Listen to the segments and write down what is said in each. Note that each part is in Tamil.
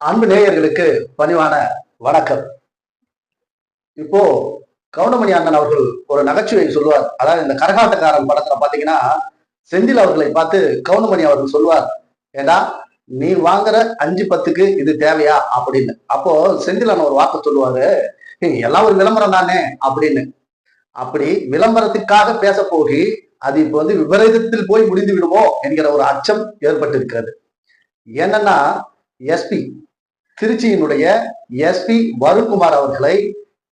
அன்பு நேயர்களுக்கு பணிவான வணக்கம். இப்போ கவுண்டமணி அண்ணன் அவர்கள் ஒரு நகைச்சுவை சொல்லுவார். அதாவது இந்த கரகாட்டக்காரன் படத்துல பாத்தீங்கன்னா செந்தில் அவர்களை பார்த்து கவுண்டமணி அவர்கள் சொல்லுவார் ஏண்டா நீ வாங்குற அஞ்சு பத்துக்கு இது தேவையா? அப்படின்னு. அப்போ செந்தில் அண்ணன் ஒரு வாக்கு சொல்லுவாரு எல்லாம் ஒரு விளம்பரம் தானே? அப்படின்னு. அப்படி விளம்பரத்துக்காக பேச போகி அது இப்போ வந்து விபரீதத்தில் போய் முடிந்து விடுமோ என்கிற ஒரு அச்சம் ஏற்பட்டிருக்கிறது. என்னன்னா எஸ்பி திருச்சியினுடைய எஸ்பி வருண்குமார் அவர்களை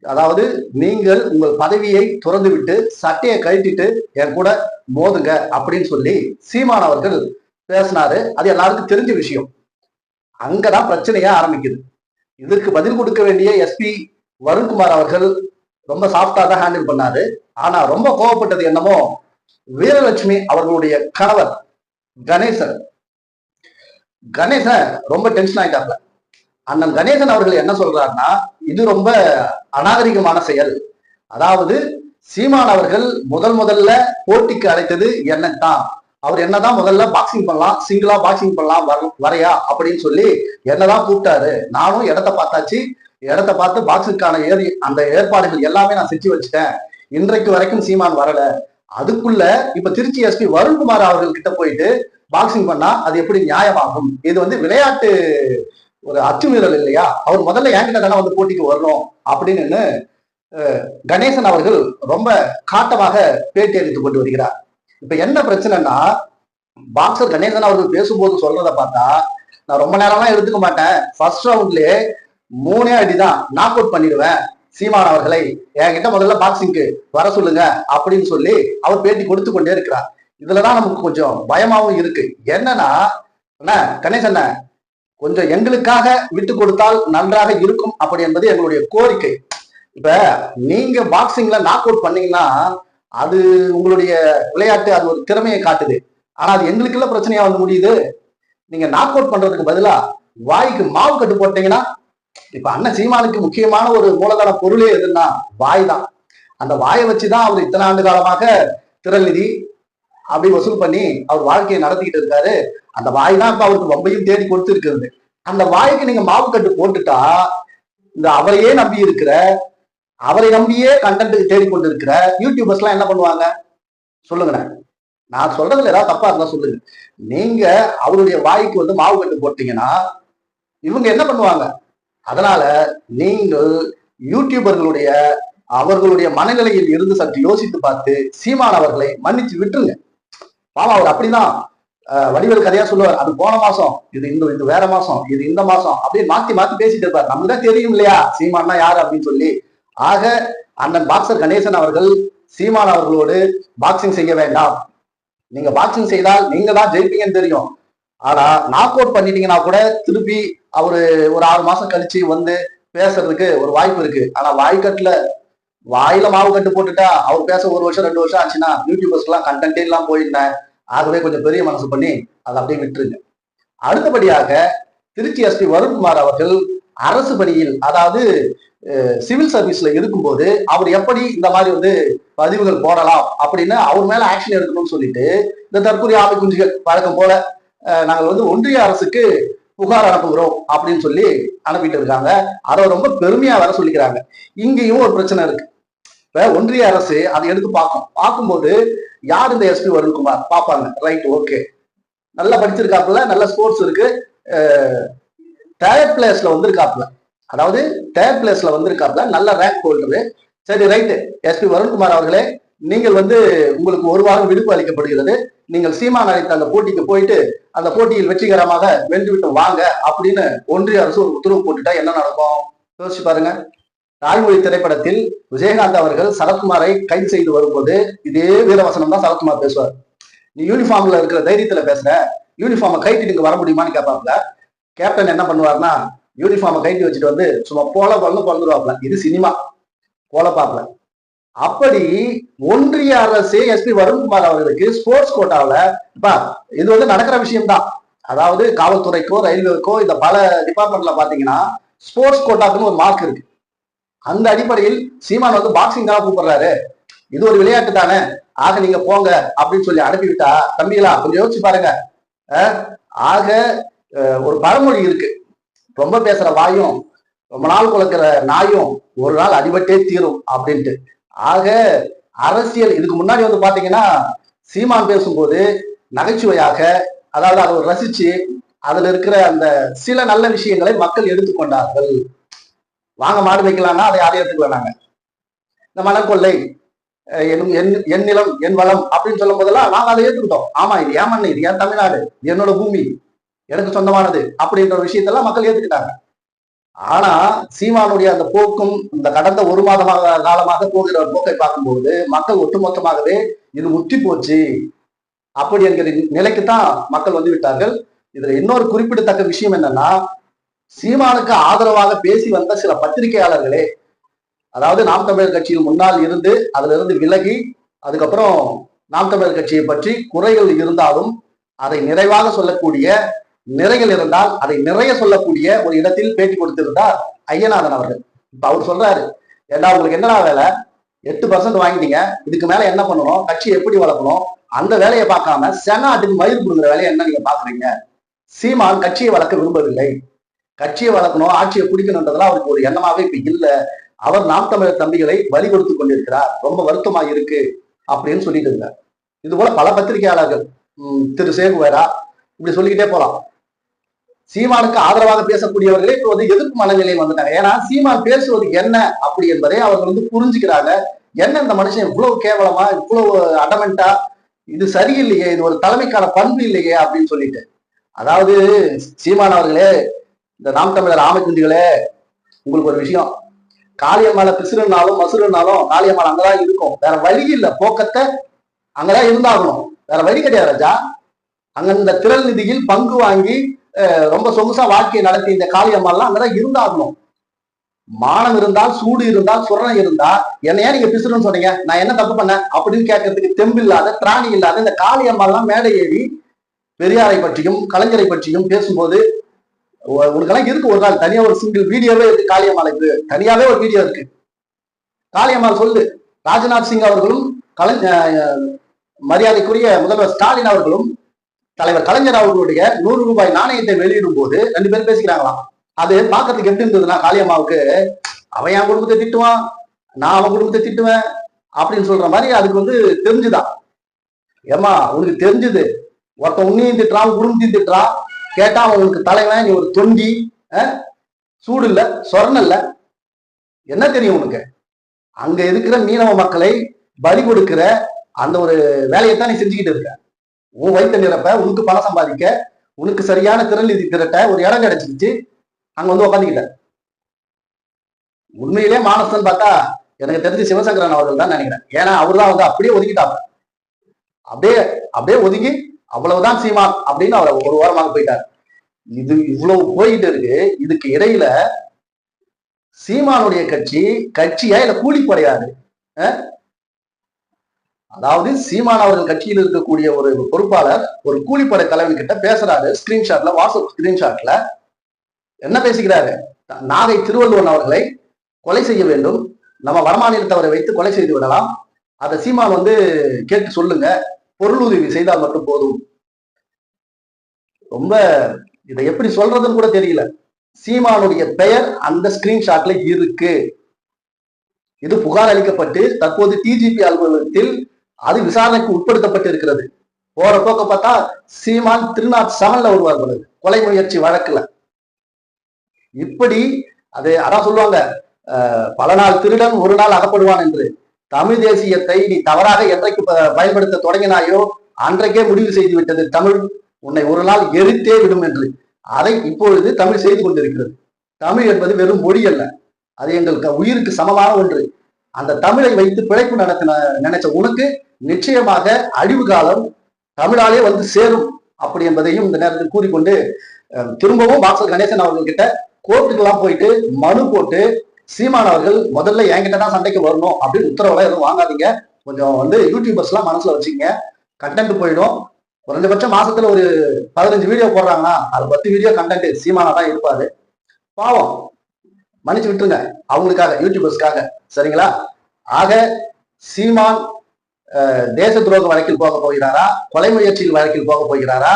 அதாவது நீங்கள் உங்கள் பதவியை துறந்துவிட்டு சட்டையை கழட்டிட்டு என் கூட மோதுங்க அப்படின்னு சொல்லி சீமான் அவர்கள் பேசினாரு. அது எல்லாருக்கும் தெரிஞ்ச விஷயம். அங்கதான் பிரச்சனையா ஆரம்பிக்குது. இதுக்கு பதில் கொடுக்க வேண்டிய எஸ்பி வருண்குமார் அவர்கள் ரொம்ப சாஃப்டா தான் ஹேண்டில் பண்ணாரு. ஆனா ரொம்ப கோவப்பட்டது என்னமோ வீரலட்சுமி அவர்களுடைய கணவர் கணேசன். கணேசன் ரொம்ப டென்ஷன் ஆயிட்டாப்ல. அண்ணன் கணேசன் அவர்கள் என்ன சொல்றாருன்னா இது ரொம்ப அநாகரிகமான செயல். அதாவது சீமான் அவர்கள் முதல் முதல்ல போட்டிக்கு அழைத்தது என்ன தான் அவர் என்னதான் முதல்ல பாக்ஸிங் பண்ணலாம் சிங்கிளா பாக்ஸிங் பண்ணலாம் வர வரையா அப்படின்னு சொல்லி என்னதான் கூப்பிட்டாரு. நானும் இடத்த பார்த்தாச்சு. இடத்த பார்த்து பாக்ஸுக்கான ஏறி அந்த ஏற்பாடுகள் எல்லாமே நான் செஞ்சு வச்சுட்டேன். இன்றைக்கு வரைக்கும் சீமான் வரல. அதுக்குள்ள இப்ப திருச்சி எஸ்பி வருண்குமார் அவர்கள் கிட்ட போயிட்டு பாக்ஸிங் பண்ணா அது எப்படி நியாயமாகும்? இது வந்து விளையாட்டு ஒரு அச்சுமீறல் இல்லையா? அவர் முதல்ல என்கிட்ட தானே வந்து போட்டிக்கு வரணும் அப்படின்னு கணேசன் அவர்கள் ரொம்ப காட்டமாக பேட்டி அளித்துக் கொண்டு வருகிறார். இப்ப என்ன பிரச்சனைனா பாக்ஸர் கணேசன் அவர்கள் பேசும்போது சொல்றத பார்த்தா நான் ரொம்ப நேரம்லாம் எடுத்துக்க மாட்டேன். ஃபர்ஸ்ட் ரவுண்ட்லயே மூணே அடிதான். நாக் அவுட் பண்ணிடுவேன். சீமான் அவர்களை என்கிட்ட முதல்ல பாக்ஸிங்க்கு வர சொல்லுங்க அப்படின்னு சொல்லி அவர் பேட்டி கொடுத்து கொண்டே இருக்கிறார். இதுலதான் நமக்கு கொஞ்சம் பயமாவும் இருக்கு. என்னன்னா அண்ணா கணேசன் கொஞ்சம் எங்களுக்காக விட்டு கொடுத்தால் நன்றாக இருக்கும் அப்படி என்பது எங்களுடைய கோரிக்கை. இப்ப நீங்க பாக்ஸிங்ல நாக் அவுட் பண்ணீங்கன்னா அது உங்களுடைய விளையாட்டு அது ஒரு திறமையை காட்டுது. ஆனா அது எங்களுக்குள்ள பிரச்சனையா வந்து முடியுது. நீங்க நாக் அவுட் பண்றதுக்கு பதிலா வாய்க்கு மாவு கட்டு போட்டீங்கன்னா இப்ப அண்ணன் சீமானுக்கு முக்கியமான ஒரு மூலதன பொருளே எதுன்னா வாய் தான். அந்த வாயை வச்சுதான் அவர் இத்தனை ஆண்டு காலமாக திறநிதி அப்படி வசூல் பண்ணி அவர் வாழ்க்கையை நடத்திக்கிட்டு இருக்காரு. அந்த வாய் தான் இப்ப அவருக்கு ரொம்பையும் தேடி கொடுத்து இருக்கிறது அந்த வாய்க்கு நீங்க மாவு கட்டு போட்டுட்டா இந்த அவரையே நம்பி இருக்கிற அவரை நம்பியே கண்டென்ட் தேடி கொண்டு இருக்கிற யூடியூபர்ஸ் எல்லாம் என்ன பண்ணுவாங்க? சொல்லுங்கண்ணே. நான் சொல்றதுல ஏதாவது தப்பா இருந்தா சொல்லுங்க. நீங்க அவருடைய வாய்க்கு வந்து மாவு கட்டு போட்டீங்கன்னா இவங்க என்ன பண்ணுவாங்க? அதனால நீங்கள் யூடியூபர்களுடைய அவர்களுடைய மனநிலையில் இருந்து சற்று யோசித்து பார்த்து சீமான் அவர்களை மன்னிச்சு விட்டுருங்க. பாவம் அவர் அப்படிதான். வடிவேல் கதையா சொல்லுவார் அது போன மாசம் இது இந்த இது வேற மாசம் இது இந்த மாசம் அப்படியே மாத்தி மாத்தி பேசிட்டு இருப்பார். நமக்கு தான் தெரியும் இல்லையா? சீமான்னா யாரு அப்படின்னு சொல்லி. ஆக அண்ணன் பாக்ஸர் கணேசன் அவர்கள் சீமான் அவர்களோடு பாக்ஸிங் செய்ய வேண்டாம். நீங்க பாக்ஸிங் செய்தால் நீங்க தான் ஜெயிப்பீங்கன்னு தெரியும். ஆனா நாக் அவுட் பண்ணிட்டீங்கன்னா கூட திருப்பி அவரு ஒரு ஆறு மாசம் கழிச்சு வந்து பேசுறதுக்கு ஒரு வாய்ப்பு இருக்கு. ஆனா வாய்க்கட்டுல வாயில மாவு கட்டு போட்டுட்டா அவர் பேச ஒரு வருஷம் ரெண்டு வருஷம் ஆச்சுன்னா யூடியூபர்ஸ்க்கு எல்லாம் கண்டென்ட்டே எல்லாம் போயிருந்தேன் ஆகவே கொஞ்சம் பெரிய மனசு பண்ணி அதை அப்படியே விட்டுருங்க. அடுத்தபடியாக திருச்சி எஸ்பி வருண்குமார் அவர்கள் அரசு பணியில் அதாவது சிவில் சர்வீஸ்ல இருக்கும்போது அவர் எப்படி இந்த மாதிரி வந்து பதிவுகள் போடலாம் அப்படின்னு அவர் மேல ஆக்ஷன் எடுக்கணும்னு சொல்லிட்டு இந்த தற்கொலை ஆமை குஞ்சுகள் வழக்கம் போல நாங்கள் வந்து ஒன்றிய அரசுக்கு புகார் அனுப்புகிறோம் அப்படின்னு சொல்லி அனுப்பிட்டு இருக்காங்க. அதை ரொம்ப பெருமையா வர சொல்லிக்கிறாங்க. இங்கேயும் ஒரு பிரச்சனை இருக்கு. இப்ப ஒன்றிய அரசு அதை எடுத்து பார்க்கும். பார்க்கும்போது யார் இந்த எஸ்பி வருண்குமார்? பார்ப்பாங்க. ரைட் ஓகே நல்லா படிச்சிருக்காப்புல நல்ல ஸ்போர்ட்ஸ் இருக்கு. தேர்ட் பிளேஸ்ல வந்திருக்காப்புல. அதாவது தேர்ட் பிளேஸ்ல வந்திருக்காப்புல நல்ல ரேங்க் ஹோல்டரு சரி ரைட்டு எஸ்பி வருண்குமார் அவர்களே நீங்கள் வந்து உங்களுக்கு ஒரு வாரம் விடுப்பு அளிக்கப்படுகிறது. நீங்கள் சீமான் அழைத்த அந்த போட்டிக்கு போயிட்டு அந்த போட்டியில் வெற்றிகரமாக வென்றுவிட்டு வாங்க அப்படின்னு ஒன்றிய அரசு ஒரு உத்தரவு போட்டுட்டா என்ன நடக்கும்? யோசிச்சு பாருங்க. தாய்மொழி திரைப்படத்தில் விஜயகாந்த் அவர்கள் சரத்குமாரை கைது செய்து வரும்போது இதே வீரவசனம் தான் சரத்குமார் பேசுவார். நீ யூனிஃபார்ம்ல இருக்கிற தைரியத்துல பேசுற. யூனிஃபார்மை கைட்டு நீங்க வர முடியுமான்னு கேட்பாப்ல கேப்டன் என்ன பண்ணுவார்னா யூனிஃபார்மை கைட்டு வச்சுட்டு வந்து சும்மா போல பல்லு பிறந்துருவாப்ல இது சினிமா. போல பாப்ல அப்படி ஒன்றிய அரசு எஸ்பி வருண்குமார் அவர்களுக்கு ஸ்போர்ட்ஸ் கோட்டாவில் இப்ப இது வந்து நடக்கிற விஷயம்தான். அதாவது காவல்துறைக்கோ ரயில்வேக்கோ இந்த பல டிபார்ட்மெண்ட்ல பாத்தீங்கன்னா ஸ்போர்ட்ஸ் கோட்டாக்குன்னு ஒரு மார்க் இருக்கு. அந்த அடிப்படையில் சீமான் வந்து பாக்ஸிங் தான் கூப்பிடுறாரு. இது ஒரு விளையாட்டு தானே. ஆக நீங்க போங்க அப்படின்னு சொல்லி அனுப்பிவிட்டா தம்பிகளா கொஞ்சம் யோசிச்சு பாருங்க. ஆக ஒரு பழமொழி இருக்கு. ரொம்ப பேசுற வாயும் ரொம்ப நாள் குழக்கிற நாயும் ஒரு நாள் அடிபட்டே தீரும் அப்படின்ட்டு. ஆக அரசியல் இதுக்கு முன்னாடி வந்து பாத்தீங்கன்னா சீமான் பேசும்போது நகைச்சுவையாக அதாவது அதை ரசிச்சு அதுல இருக்கிற அந்த சில நல்ல விஷயங்களை மக்கள் எடுத்துக்கொண்டார்கள். வாங்க மாடு வைக்கலாம்னா அதை யாரையும் எடுத்துக்க நாங்க? இந்த மனக்கொள்ளை என் என் நிலம் என் வளம் அப்படின்னு சொல்லும் போதெல்லாம் நாங்க அதை ஏத்துக்கிட்டோம். ஆமா இது ஏன் மண்ணு? இது ஏன் தமிழ்நாடு? இது என்னோட பூமி. எனக்கு சொந்தமானது அப்படின்ற ஒரு விஷயத்தெல்லாம் மக்கள் ஏத்துக்கிட்டாங்க. ஆனா சீமானுடைய அந்த போக்கும் இந்த கடந்த ஒரு மாதமாக காலமாக போகிற ஒரு போக்கை பார்க்கும்போது மக்கள் ஒட்டுமொத்தமாகவே இது முற்றி போச்சு. அப்படி என்கிற நிலைக்கு தான் மக்கள் வந்து விட்டார்கள். இதுல இன்னொரு குறிப்பிடத்தக்க விஷயம் என்னன்னா சீமானுக்கு ஆதரவாக பேசி வந்த சில பத்திரிகையாளர்களே அதாவது நாம் தமிழர் கட்சியில் முன்னால் இருந்து அதுல இருந்து விலகி அதுக்கப்புறம் நாம் தமிழர் கட்சியை பற்றி குறைகள் இருந்தாலும் அதை நிறைவாக சொல்லக்கூடிய நிறைகள் இருந்தால் அதை நிறைய சொல்லக்கூடிய ஒரு இடத்தில் பேட்டி கொடுத்திருந்தார் ஐயநாதன் அவர்கள். இப்ப அவர் சொல்றாரு ஏன்னா உங்களுக்கு என்னடா வேலை? எட்டு பர்சன்ட் வாங்கிட்டீங்க இதுக்கு மேல என்ன பண்ணணும்? கட்சி எப்படி வளர்க்கணும்? அந்த வேலையை பார்க்காம செனாட்டுக்கு மயிர் கொடுக்குற வேலையை என்ன நீங்க பாக்குறீங்க சீமான் கட்சியை வளர்க்க விரும்பவில்லை. கட்சியை வளர்க்கணும் ஆட்சியை பிடிக்கணுன்றதெல்லாம் அவருக்கு ஒரு எண்ணமாவே இப்ப இல்ல. அவர் நாம் தமிழர் தம்பிகளை வழி கொடுத்து கொண்டிருக்கிறார். ரொம்ப வருத்தமா இருக்கு அப்படின்னு சொல்லிட்டு இருந்தார். இது போல பல பத்திரிகையாளர்கள் உம், திரு சேகுவேரா இப்படி சொல்லிக்கிட்டே போலாம் சீமானுக்கு ஆதரவாக பேசக்கூடியவர்களே இப்போ வந்து எதிர்ப்பு மனநிலையில் வந்துட்டாங்க. ஏன்னா சீமான் பேசுவது என்ன அப்படி என்பதை அவர்கள் வந்து புரிஞ்சுக்கிறாங்க. என்ன இந்த மனுஷன் இவ்வளவு கேவலமா இவ்வளவு அடமெண்டா இது சரியில்லையே இது ஒரு தலைமைக்கான பண்பு இல்லையே அப்படின்னு சொல்லிட்டு. அதாவது சீமான் அவர்களே இந்த நாம் தமிழர் ஆமைக்குண்டிகளே உங்களுக்கு ஒரு விஷயம். காளியம்மால பிசுறுனாலும் மசுறுனாலும் காளியம்மாள் அங்கதான் இருக்கும். வேற வழி இல்லை. போக்கத்தை அங்கதான் இருந்தாகணும். வேற வழி கிடையாது ராஜா. அங்க இந்த திரள் நிதியில் பங்கு வாங்கி ரொம்ப சொகுசா வாழ்க்கையை நடத்தி இந்த காளியம்மாள்லாம் அங்கதான் இருந்தாகணும். மானம் இருந்தால் சூடு இருந்தால் சுரணம் இருந்தா என்னையா நீங்க பிசுறுன்னு சொன்னீங்க? நான் என்ன தப்பு பண்ணேன்? அப்படின்னு கேட்கறதுக்கு தெம்பு இல்லாத திராணி இல்லாத இந்த காளியம்மாள்லாம் மேடை ஏறி பெரியாரை பற்றியும் கலைஞரை பற்றியும் பேசும்போது உனக்கெல்லாம் இருக்கு ஒரு நாள் தனியா ஒரு சிங்கிள் வீடியோவே இருக்கு காளியம்மாளுக்கு தனியாவே ஒரு வீடியோ இருக்கு. காளியம்மாள் சொல்லு. ராஜ்நாத் சிங் அவர்களும் கலை மரியாதைக்குரிய முதல்வர் ஸ்டாலின் அவர்களும் தலைவர் கலைஞர் அவர்களுடைய நூறு ரூபாய் நாணயத்தை வெளியிடும் போது ரெண்டு பேரும் பேசிக்கிறாங்களாம் அது பார்க்கறதுக்கு எப்படி இருந்ததுன்னா காளியம்மாவுக்கு அவன் என் குடும்பத்தை திட்டுவான் நான் அவன் குடும்பத்தை திட்டுவேன் அப்படின்னு சொல்ற மாதிரி அதுக்கு வந்து தெரிஞ்சுதான். ஏமா உனக்கு தெரிஞ்சுது. ஒருத்தன் உன்னையும் திட்டுறான் குடும்பத்தையும் திட்டுறான். கேட்டா உங்களுக்கு உனக்கு தலைவன் நீ ஒரு தொண்டி சூடு இல்ல சொரண இல்ல. என்ன தெரியும் உனக்கு? அங்க இருக்கிற மீனவ மக்களை பலி கொடுக்கிற அந்த ஒரு வேலையைத்தான் நீ செஞ்சுக்கிட்டு இருக்க. உன் வயிற்று நிரப்ப உனக்கு பணம் சம்பாதிக்க உனக்கு சரியான திறன் இது திரட்ட ஒரு இடம் கிடைச்சிருச்சு. அங்க வந்து உக்காந்துக்கிட்ட. உண்மையிலே மானசன் பார்த்தா எனக்கு தெரிஞ்சு சிவசங்கரன் அவர்கள் தான் நினைக்கிறேன். ஏன்னா அவர் தான் வந்து அப்படியே ஒதுக்கிட்டாங்க. அப்படியே அப்படியே ஒதுங்கி அவ்வளவுதான் சீமான் அப்படின்னு அவர் ஒரு வாரமாக போயிட்டார். இது இவ்வளவு போயிட்டு இருக்கு. இதுக்கு இடையில சீமானுடைய கட்சி கட்சியா இல்ல கூலிப்படையாது அஹ்? அதாவது சீமான் அவர்கள் கட்சியில் இருக்கக்கூடிய ஒரு பொறுப்பாளர் ஒரு கூலிப்படை தலைவன் கிட்ட பேசுறாரு ஸ்கிரீன்ஷாட்ல வாட்ஸ்அப் ஸ்கிரீன்ஷாட்ல என்ன பேசுகிறாரு நாகை திருவள்ளுவன் அவர்களை கொலை செய்ய வேண்டும். நம்ம வடமாநிலத்தவரை வைத்து கொலை செய்து விடலாம். அதை சீமான் வந்து கேட்டு சொல்லுங்க. பொருளுதவி செய்தால் மட்டும் போதும். ரொம்ப இதை எப்படி சொல்றதுன்னு கூட தெரியல. சீமானுடைய பெயர் அந்த ஸ்கிரீன்ஷாட்ல இருக்கு. இது புகார் அளிக்கப்பட்டு தற்போது டிஜிபி அலுவலகத்தில் அது விசாரணைக்கு உட்படுத்தப்பட்டு இருக்கிறது. போற போக்க பார்த்தா சீமான் திருநாட் செவன்ல வருவார் பொழுது கொலை முயற்சி வழக்குல. இப்படி அது அதான் சொல்லுவாங்க அஹ், பல நாள் திருடன் ஒரு நாள் அகப்படுவான் என்று. தமிழ் தேசியத்தை நீ தவறாக என்றைக்கு ப- பயன்படுத்த தொடங்கினாயோ அன்றைக்கே முடிவு செய்து விட்டது தமிழ். உன்னை ஒரு நாள் எரித்தே விடும் என்று. அதை இப்பொழுது தமிழ் செய்து கொண்டிருக்கிறது. தமிழ் என்பது வெறும் மொழி அல்ல. அது எங்களுக்கு உயிருக்கு சமமான ஒன்று. அந்த தமிழை வைத்து பிழைப்பு நடத்தின நினைச்ச உனக்கு நிச்சயமாக அழிவு காலம் தமிழாலே வந்து சேரும். அப்படி என்பதையும் இந்த நேரத்தில் கூறிக்கொண்டு திரும்பவும் பாக்ஸர் கணேசன் அவர்கள் கிட்ட கோர்ட்டுக்கெல்லாம் போயிட்டு மனு போட்டு சீமான் அவர்கள் முதல்ல என்கிட்ட தான் சண்டைக்கு வரணும் அப்படின்னு உத்தரவெல்லாம் எதுவும் வாங்காதீங்க. கொஞ்சம் வந்து யூடியூபர்ஸ் எல்லாம் மனசுல வச்சுங்க. கண்டென்ட் போயிடும். குறைஞ்சபட்சம் மாசத்துல ஒரு பதினஞ்சு வீடியோ போடுறாங்கன்னா அது பத்து வீடியோ கண்டென்ட் சீமானா தான் இருப்பாரு. பாவம். மன்னிச்சு விட்டுருங்க. அவங்களுக்காக யூடியூபர்ஸ்க்காக சரிங்களா? ஆக சீமான் தேச துரோக வழக்கில் போக போகிறாரா? கொலை முயற்சியில் வழக்கில் போக போகிறாரா?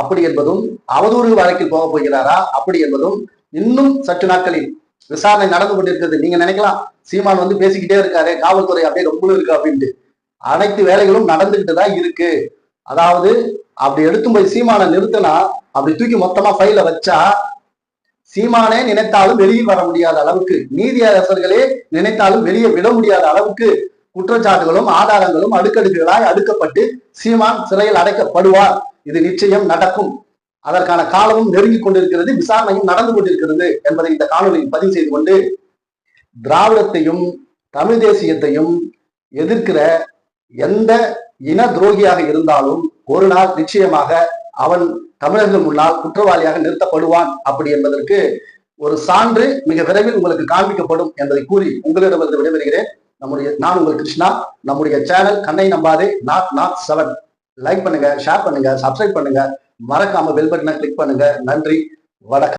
அப்படி என்பதும் அவதூறு வழக்கில் போக போகிறாரா? அப்படி என்பதும் இன்னும் சற்று நாட்களில் விசாரணை நடந்து கொண்டிருக்கிறது. நீங்க நினைக்கலாம் சீமான் வந்து பேசிக்கிட்டே இருக்காரு காவல்துறை அப்படியே ரொம்ப இருக்கு அப்படின்ட்டு. அனைத்து வேலைகளும் நடந்துகிட்டு தான் இருக்கு. அதாவது அப்படி எடுத்து போய் சீமானை நிறுத்தினா அப்படி தூக்கி மொத்தமா ஃபைல வச்சா சீமானே நினைத்தாலும் வெளியில் வர முடியாத அளவுக்கு நீதியரசர்களே நினைத்தாலும் வெளியே விட முடியாத அளவுக்கு குற்றச்சாட்டுகளும் ஆதாரங்களும் அடுக்கடுக்குகளாய் அடுக்கப்பட்டு சீமான் சிறையில் அடைக்கப்படுவார். இது நிச்சயம் நடக்கும். அதற்கான காலமும் நெருங்கி கொண்டிருக்கிறது விசாரணையும் நடந்து கொண்டிருக்கிறது என்பதை இந்த காணொலியில் பதிவு செய்து கொண்டு திராவிடத்தையும் தமிழ் தேசியத்தையும் எதிர்க்கிற எந்த இன துரோகியாக இருந்தாலும் ஒரு நாள் நிச்சயமாக அவன் தமிழர்கள் முன்னால் குற்றவாளியாக நிறுத்தப்படுவான் அப்படி என்பதற்கு ஒரு சான்று மிக விரைவில் உங்களுக்கு காண்பிக்கப்படும் என்பதை கூறி உங்களிடமிருந்து விடைபெறுகிறேன். நம்முடைய நான் உங்கள் கிருஷ்ணா. நம்முடைய சேனல் கண்ணை நம்பாதே. Nought nought seven. லைக் பண்ணுங்க ஷேர் பண்ணுங்க சப்ஸ்கிரைப் பண்ணுங்க. மறக்காம பெல் பட்டனை கிளிக் பண்ணுங்க. நன்றி வணக்கம்.